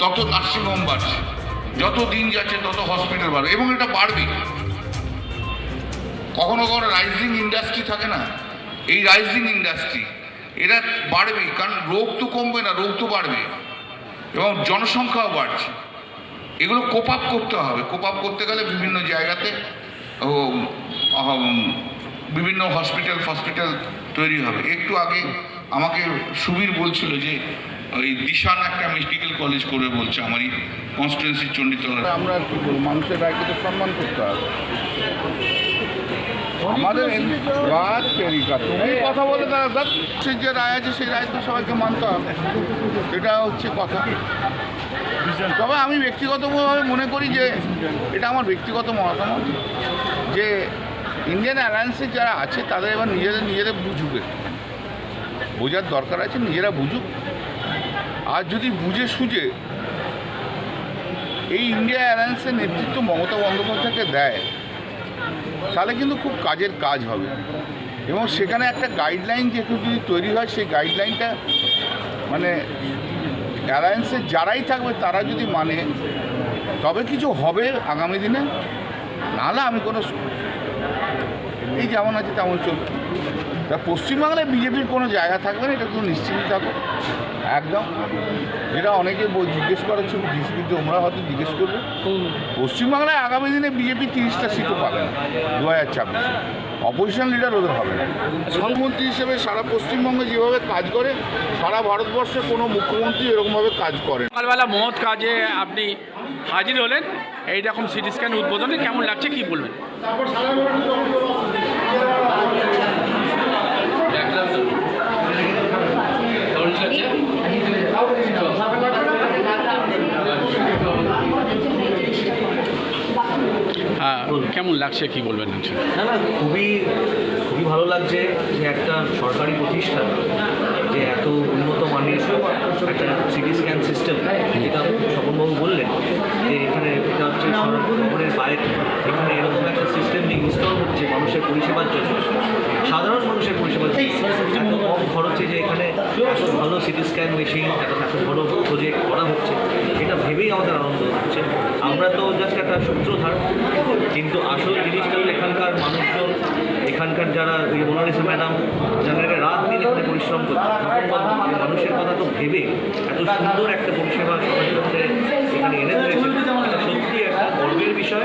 তত নার্সিংহোম বাড়ছে যত দিন যাচ্ছে তত হসপিটাল বাড়বে, এবং এটা বাড়বে। কখনো কখনো রাইজিং ইন্ডাস্ট্রি থাকে না? এই রাইজিং ইন্ডাস্ট্রি এটা বাড়বেই, কারণ রোগ তো কমবে না, রোগ তো বাড়বে। এবং জনসংখ্যাও বাড়ছে। এগুলো কোপ আপ করতে হবে। কোপ আপ করতে গেলে বিভিন্ন জায়গাতে বিভিন্ন হসপিটাল হসপিটাল তৈরি হবে। একটু আগে আমাকে সুবীর বলছিল যে ওই দিশান একটা মেডিকেল কলেজ করে বলছে আমারই কনস্টিটুয়েন্সির চণ্ডীতলা আমরা কি করব? মানুষের রায়কে তো সম্মান করতে হবে। আমাদের রাত তরিকা। তুমি কথা বলে তারা সে যে রায় আছে, সেই রায় তো সবাইকে মানতে হবে। এটা হচ্ছে কথা। তবে আমি ব্যক্তিগতভাবে মনে করি যে এটা আমার ব্যক্তিগত মতামত যে ইন্ডিয়ান অ্যালায়েন্সে যারা আছে, তাদের এবার নিজেদের নিজেদের বুঝুক বোঝার দরকার আছে, নিজেরা বুঝুক। আর যদি বুঝে সুঝে এই ইন্ডিয়া অ্যালায়েন্সের নেতৃত্ব মমতা বন্দ্যোপাধ্যায়কে দেয়, তাহলে কিন্তু খুব কাজের কাজ হবে। এবং সেখানে একটা গাইডলাইন যেহেতু যদি তৈরি হয়, সেই গাইডলাইনটা মানে অ্যালায়েন্সের যারাই থাকবে, তারা যদি মানে তবে কিছু হবে আগামী দিনে। নাহলে আমি কোনো এই যেমন আছে তেমন চলবে। তা পশ্চিমবাংলায় বিজেপির কোনো জায়গা থাকবে না এটা তুমি নিশ্চিন্ত থাকো একদম। যেটা অনেকে জিজ্ঞেস করার ছবি জিজ্ঞেস তোমরা হয়তো জিজ্ঞেস করবে। পশ্চিমবাংলায় আগামী দিনে বিজেপি তিরিশটা সিটও পাবে না দু হাজার ছাব্বিশে। অপোজিশন লিডার ওদের হবে না। মুখ্যমন্ত্রী হিসেবে সারা পশ্চিমবঙ্গে যেভাবে কাজ করে সারা ভারতবর্ষে কোনো মুখ্যমন্ত্রী এরকমভাবে কাজ করে সকালবেলা মহৎ কাজে আপনি হাজির হলেন এই রকম সিটি স্ক্যান উদ্বোধনে কেমন লাগছে কি বলবেন হ্যাঁ কেমন লাগছে, কি বলবেন না না, খুবই খুবই ভালো লাগছে যে একটা সরকারি প্রতিষ্ঠান, যে এত উন্নত মানের একটা সিটি স্ক্যান সিস্টেম, যেটা স্বপনবাবু বললেন হচ্ছে বাইরে এখানে এরকম একটা সিস্টেম যে ইনস্টল হচ্ছে মানুষের পরিষেবার জন্য। সাধারণ মানুষের পরিষেবার এত কম খরচে যে এখানে এত ভালো সিটি স্ক্যান মেশিন এত এত বড় প্রজেক্ট করা হচ্ছে, এটা ভেবেই আমাদের আনন্দ হচ্ছে। আমরা তো জাস্ট একটা সূত্রধার কিন্তু আসল জিনিসটা এখানকার মানুষজন, এখানকার যারা ওই মোনালিসা ম্যাডাম, যারা রাত দিন এখানে পরিশ্রম করছে মানুষের কথা তো ভেবে এত সুন্দর একটা পরিষেবা মধ্যে এখানে এনে দিয়েছে এটা সত্যি একটা গর্বের বিষয়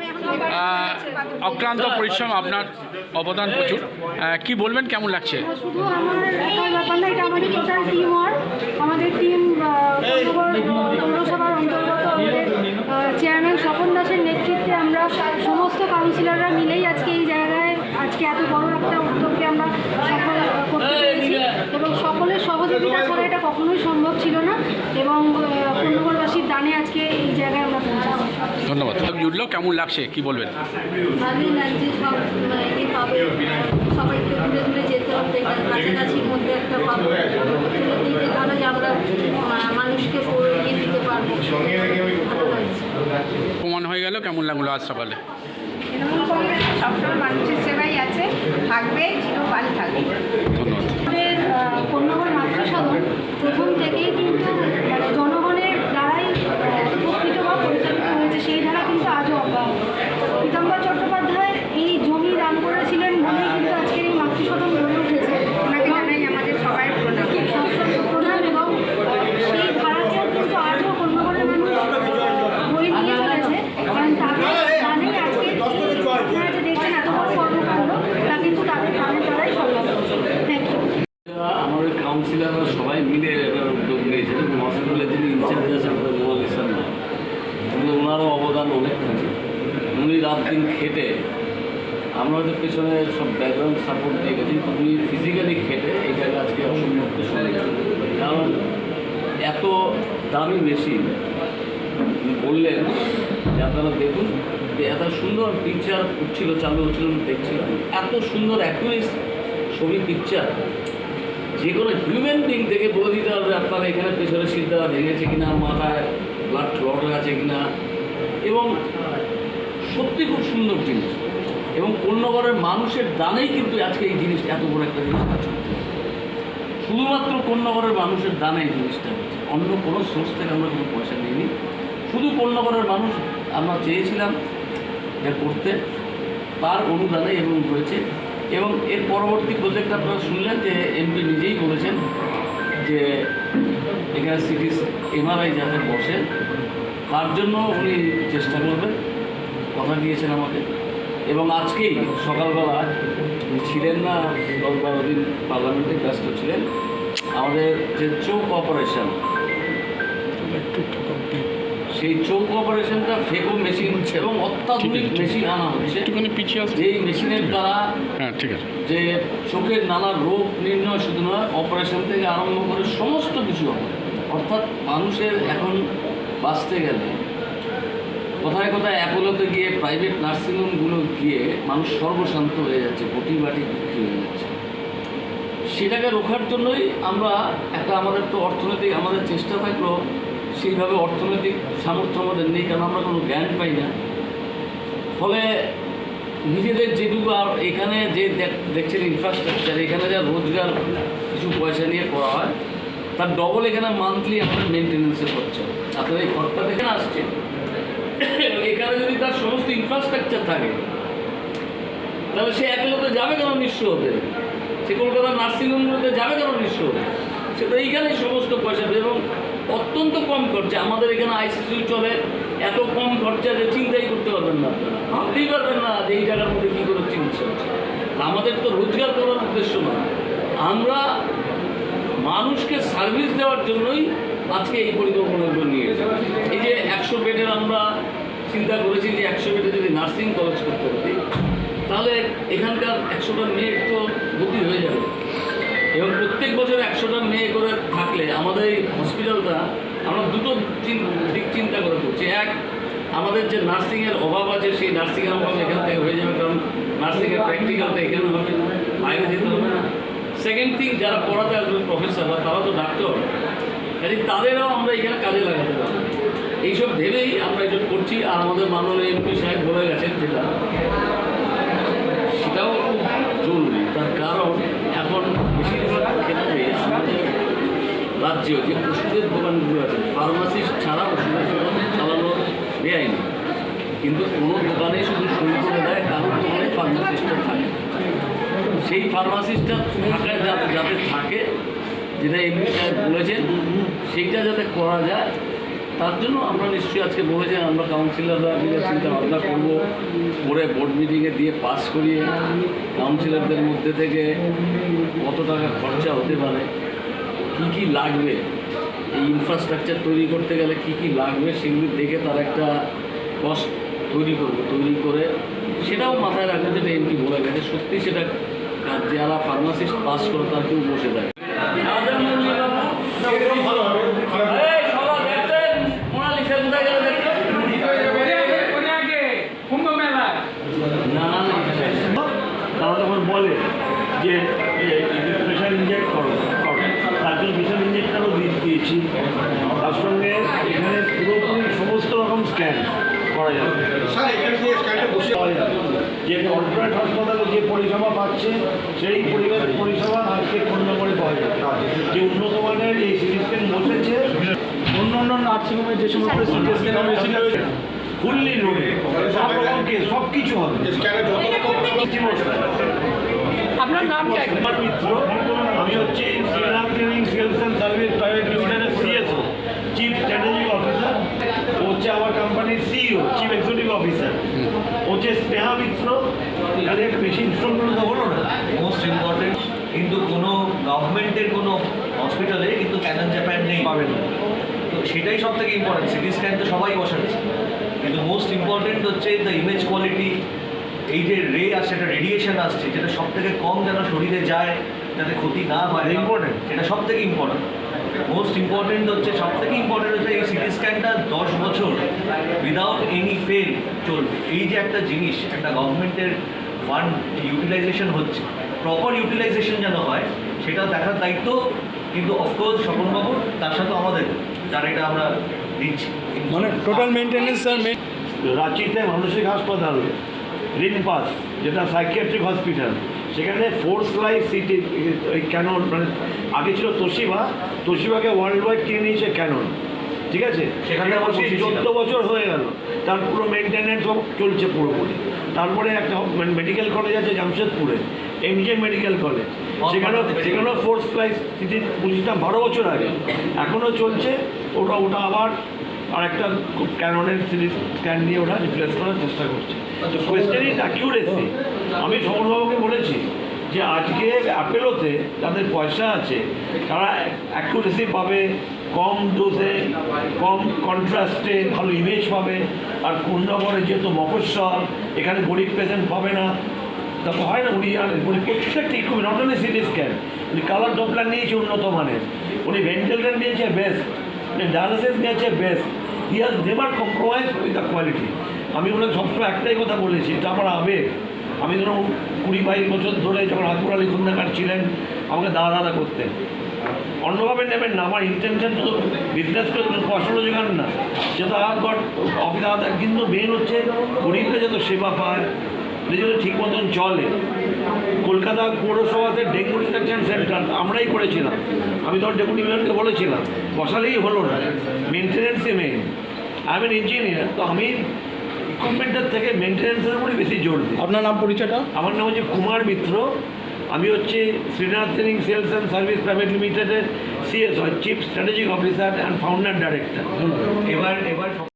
অক্লান্ত পরিশ্রম আপনার অবদান প্রচুর। কি বলবেন? কেমন লাগছে? শুধু আমার ব্যাপার এটা আমাদের টিম ওয়ার্ক আমাদের টিম পৌরসভার অন্তর্গত চেয়ারম্যান স্বপন দাসের নেতৃত্বে আমরা সমস্ত কাউন্সিলররা মিলেই আজকে এই জায়গায়, আজকে এত বড় একটা উদ্যোগকে আমরা সফল করতে পেরেছি এবং সকলের সহযোগিতা ছাড়া এটা কখনোই সম্ভব ছিল না এবং পূর্ণগরবাসীর দানে আজকে এই জায়গায় আমরা পৌঁছাচ্ছি ধন্যবাদ। জুটলো কেমন লাগছে? কি বলবেন? ভালোই লাগছে সব এ পাবে। সবাইকে দূরে দূরে যেতে হবে কাছাকাছির মধ্যে একটা পাবো। ভালো যে আমরা মানুষকে ইয়ে দিতে পারব। প্রমাণ হয়ে গেল কেমন লাগল আজ সকালে? তৃণমূল কংগ্রেস সবসময় মানুষের সেবাই আছে থাকবে চিরকাল থাকবে। ধন্যবাদ। প্রথম থেকেই কিন্তু মানে জনগণের দ্বারাই আহ, উপকৃত বা পরিচালিত হয়েছে সেই ধারা কিন্তু আজও অব্যাহত পীতাম্বর চট্টোপাধ্যায় এই জমি দান করেছিলেন বলেই কিন্তু আজকের এই মাতৃসদন গড়ে উঠেছে ওনাকে জানাই আমাদের সবাই প্রণাম প্রধান এবং সেই ধারাকেও কিন্তু আজও কন্যাগরের মানুষ বই নিয়ে চলেছে কারণ তাদের জানেই আজকে আপনারা যে দেখছেন এত বড় দিন খেটে, আমরা হয়তো পেছনে সব ব্যাকগ্রাউন্ড সাপোর্ট দিয়ে গেছি তুমি ফিজিক্যালি খেটে এটাকে আজকে অসম্ভবকে কারণ এত দামি মেশিন বললেন যে, আপনারা দেখুন, যে এত সুন্দর পিকচার উঠছিল, চালু হচ্ছিল আমি দেখছিলাম এত সুন্দর অ্যাকুরেস ছবি পিকচার যে কোনো হিউম্যান বিং থেকে বলে দিতে হবে আপনারা এখানে পেছনে সিদ্ধা ভেঙেছে কিনা, মাথায় ব্লাড ক্লট আছে কিনা। এবং সত্যি খুব সুন্দর জিনিস। এবং কন্যাগরের মানুষের দানেই কিন্তু আজকে এই জিনিস এত বড় একটা জিনিস কাজ করছে শুধুমাত্র কন্যাগরের মানুষের দানে এই জিনিসটা হচ্ছে। অন্য কোনো সোর্স থেকে আমরা কোনো পয়সা নিইনি। শুধু কন্যাগরের মানুষ আমরা চেয়েছিলাম এটা করতে তার অনুদানে এবং হয়েছে এবং এর পরবর্তী প্রজেক্ট আপনারা শুনলেন যে এমপি নিজেই বলেছেন যে এখানে সিটি এমআরআই যাতে বসে। তার জন্য উনি চেষ্টা করবেন কথা দিয়েছেন আমাকে। এবং আজকেই সকালবেলা ছিলেন না দশ বারো দিন পার্লামেন্টে ব্যস্ত ছিলেন। আমাদের যে চোখ অপারেশন সেই চোখ অপারেশনটা ফেকো মেশিন হচ্ছে এবং অত্যাধুনিক মেশিন আনা হচ্ছে একটুখানি পিছিয়ে আসবে যেই মেশিনের দ্বারা হ্যাঁ ঠিক আছে। যে চোখের নানা রোগ নির্ণয় শুধু নয় অপারেশন থেকে আরম্ভ করে সমস্ত কিছু হবে। অর্থাৎ মানুষের এখন বাঁচতে গেলে। কোথায় কোথায় অ্যাপোলোতে গিয়ে প্রাইভেট নার্সিংহোমগুলো গিয়ে মানুষ সর্বশান্ত হয়ে যাচ্ছে, বটি বাটি বিক্রি হয়ে যাচ্ছে। সেটাকে রোখার জন্যই আমরা একটা আমাদের তো অর্থনৈতিক আমাদের চেষ্টা থাকলেও সেইভাবে অর্থনৈতিক সামর্থ্য আমাদের নেই, কারণ আমরা কোনো জ্ঞান পাই না। ফলে নিজেদের যেটুকু আর এখানে যে দেখ- দেখছেন ইনফ্রাস্ট্রাকচার এখানে যা রোজগার, কিছু পয়সা নিয়ে করা হয় তার ডবল এখানে মান্থলি আপনার মেনটেন্যান্সের খরচা আপনার এই ঘরটা থেকে আসছে। এখানে যদি তার সমস্ত ইনফ্রাস্ট্রাকচার থাকে, তাহলে সে অ্যাপেলোতে যাবে কেন নিঃস্ব হতে? সে কলকাতার নার্সিংহোমগুলোতে যাবে কেন নিঃস্ব হতে? সে তো এইখানেই সমস্ত পয়সা এবং অত্যন্ত কম খরচা, আমাদের এখানে আইসিসিউ চলে, এত কম খরচা যে চিন্তাই করতে পারবেন না আপনারা। ভাবতেই পারবেন না যে এই জায়গার মধ্যে কী করে চিকিৎসা হচ্ছে। আমাদের তো রোজগার করার উদ্দেশ্য না আমরা মানুষকে সার্ভিস দেওয়ার জন্যই আজকে এই পরিকল্পনাগুলো নিয়ে এসেছি। এই যে একশো বেডের আমরা চিন্তা করেছি যে একশো বেডে যদি নার্সিং কলেজ করতে পারি, তাহলে এখানকার একশোটা মেয়ে তো গতি হয়ে যাবে। এবং প্রত্যেক বছর একশোটা মেয়ে করে থাকলে আমাদের এই হসপিটালটা আমরা দুটো দিক চিন্তা করে করছি। এক, আমাদের যে নার্সিংয়ের অভাব আছে, সেই নার্সিংয়ের অভাব এখান থেকে হয়ে যাবে, কারণ নার্সিংয়ের প্র্যাকটিক্যালটা এখানে হবে বাইরে যেতে হবে না সেকেন্ড থিং যারা পড়াতে আসবে প্রফেসররা তারা তো ডাক্তার কাজে তাদেরও আমরা এখানে কাজে লাগাতে পারব এইসব ভেবেই আমরা এসব করছি, আর আমাদের মাননীয় এমপি সাহেব বলে গেছেন যেটা। সেটাও খুব জরুরি। তার কারণ, এখন বেশিরভাগ ক্ষেত্রে আমাদের রাজ্যে যে ওষুধের দোকানগুলো আছে ফার্মাসিস্ট ছাড়া ওষুধের দোকান চালানো বেআইনি। কিন্তু কোনো দোকানে শুধু সই করে দেয় কারোর দোকানে ফার্মাসিস্টটা থাকে সেই ফার্মাসিস্টটা থাকায় যাতে যাতে থাকে যেটা এমনি বলেছেন, সেইটা যাতে করা যায়, তার জন্য আমরা নিশ্চয়ই আজকে বলেছেন আমরা কাউন্সিলররা মিলে চিন্তা ভাবনা করব, করে বোর্ড মিটিংয়ে দিয়ে পাস করিয়ে কাউন্সিলরদের মধ্যে থেকে কত টাকা খরচা হতে পারে, কী কী লাগবে, এই ইনফ্রাস্ট্রাকচার তৈরি করতে গেলে কী কী লাগবে, সেগুলি দেখে তার একটা কস্ট তৈরি করব, তৈরি করে সেটাও মাথায় রাখবে, যেটা এমপি বলে গেছে। সত্যি সেটা যারা ফার্মাসিস্ট পাস করে তার কেউ বসে থাকে কর্পোরেট হাসপাতালে যে পরিষেবা পাচ্ছে সেই পরিবার পরিষেবা আজকে কন্যাগড়ে পাওয়া যাবে যে উন্নত মানের এই সিটি স্ক্যান বসেছে অন্য অন্য নার্সিংহোমে যে সমস্ত সিটি স্ক্যান মেশিন রয়েছে ফুললি লোডে সব রকম কেস সব কিছু হবে আপনার নাম কি? কুমার মিত্র। আমি হচ্ছি Shriram training sales and service private লিমিটেডের সিএসও চিফ স্ট্র্যাটেজিক অফিসার ও হচ্ছে আমার কোম্পানির সিইও চিফ এক্সিকিউটিভ অফিসার ও হচ্ছে স্নেহা মিত্র। একটা বেশি ইনস্টলমেন্ট তো হলো না। মোস্ট ইম্পর্টেন্ট কিন্তু কোনো গভর্নমেন্টের কোনো হসপিটালে কিন্তু ক্যানন জাপান নেই পাবেন না। তো সেটাই সব থেকে ইম্পর্টেন্ট সিটি স্ক্যান তো সবাই বসাচ্ছে কিন্তু মোস্ট ইম্পর্টেন্ট হচ্ছে দ্য ইমেজ কোয়ালিটি এই যে রে আসছে একটা রেডিয়েশন আসছে যেটা সব থেকে কম যেন শরীরে যায় যাতে ক্ষতি না হয় ইম্পর্টেন্ট এটা সব থেকে ইম্পর্টেন্ট মোস্ট ইম্পর্টেন্ট হচ্ছে সব থেকে ইম্পর্টেন্ট হচ্ছে এই সিটি স্ক্যানটা দশ বছর উইদাউট এনি ফেল চলবে। এই যে একটা জিনিস একটা গভর্নমেন্টের ফান্ড ইউটিলাইজেশন হচ্ছে। প্রপার ইউটিলাইজেশন যেন হয় সেটা দেখার দায়িত্ব কিন্তু অফকোর্স স্বপনবাবুর তার সাথে আমাদের যারা এটা আমরা দিচ্ছি। মানে টোটাল মেনটেন্যান্স স্যার রাঁচিতে মানসিক হাসপাতাল রিনপাস যেটা সাইকিয়াট্রিক হসপিটাল সেখানে ফোর্স লাইফ সিটি ওই ক্যানন মানে আগে ছিল তোশিবা তোশিবাকে ওয়ার্ল্ড ওয়াইড কিনে নিয়েছে ক্যানন ঠিক আছে? সেখানে বসে চোদ্দ বছর হয়ে গেল। তার পুরো মেনটেন্যান্স চলছে পুরোপুরি। তারপরে একটা মেডিকেল কলেজ আছে জামশেদপুরে এমজে মেডিকেল কলেজ সেখানেও সেখানেও ফোর্স সিটি বুঝিতাম বারো বছর আগে। এখনও চলছে। ওটা ওটা আবার আর একটা ক্যাননের সিরিজ স্ক্যান নিয়ে ওরা রিপ্লেস করার চেষ্টা করছে। তো কোয়েশ্চেন ইজ অ্যাকিউরেসি আমি সমরবাবুকে বলেছি যে আজকে অ্যাপেলোতে যাদের পয়সা আছে তারা অ্যাকিউরেসি পাবে কম ডোজে কম কন্ট্রাস্টে ভালো ইমেজ পাবে। আর কুন্ডগড়ে যেহেতু মফস্বল, এখানে গরিব পেশেন্ট পাবে না। তারপর হয় না, উনি আর উনি প্রত্যেকটা equipment not only CT scan উনি কালার ডপলার নিয়েছে উন্নত মানের। উনি ভেন্টিলেটার নিয়েছে বেস্ট উনি ডায়ালিসিস নিয়েছে best he has never compromise with the quality আমি ওনাকে সবসময় একটাই কথা বলেছি, এটা আমার আবেগ। আমি ধরুন কুড়ি বাইশ বছর ধরে যখন আকবর আলী খুন্দাকার ছিলেন, আমাকে দাদা দাদা করতেন। অন্যভাবে নেবেন না আমার ইন্টেনশন তো বিজনেস করে পয়সা রোজগার না সেটা গড অফিস আলাদা কিন্তু মেন হচ্ছে গরিবরা যত সেবা পায় জন্য ঠিক মতন চলে। কলকাতা পৌরসভাতে ডেঙ্গু ডিটেকশন সেন্টার আমরাই করেছিলাম। আমি তখন ডেপুটি মেয়রকে বলেছিলাম বসালেই হলো না মেনটেনেন্সই মেন আমি ইঞ্জিনিয়ার তো আমি ইকুইপমেন্টের থেকে মেনটেনেন্সের উপরে বেশি জোর দিই। আপনার নাম পরিচয়টা? আমার নাম হচ্ছে কুমার মিত্র। আমি হচ্ছে Shrinath Singh sales and service private লিমিটেডের CS chief strategic officer and founder director এবার এবার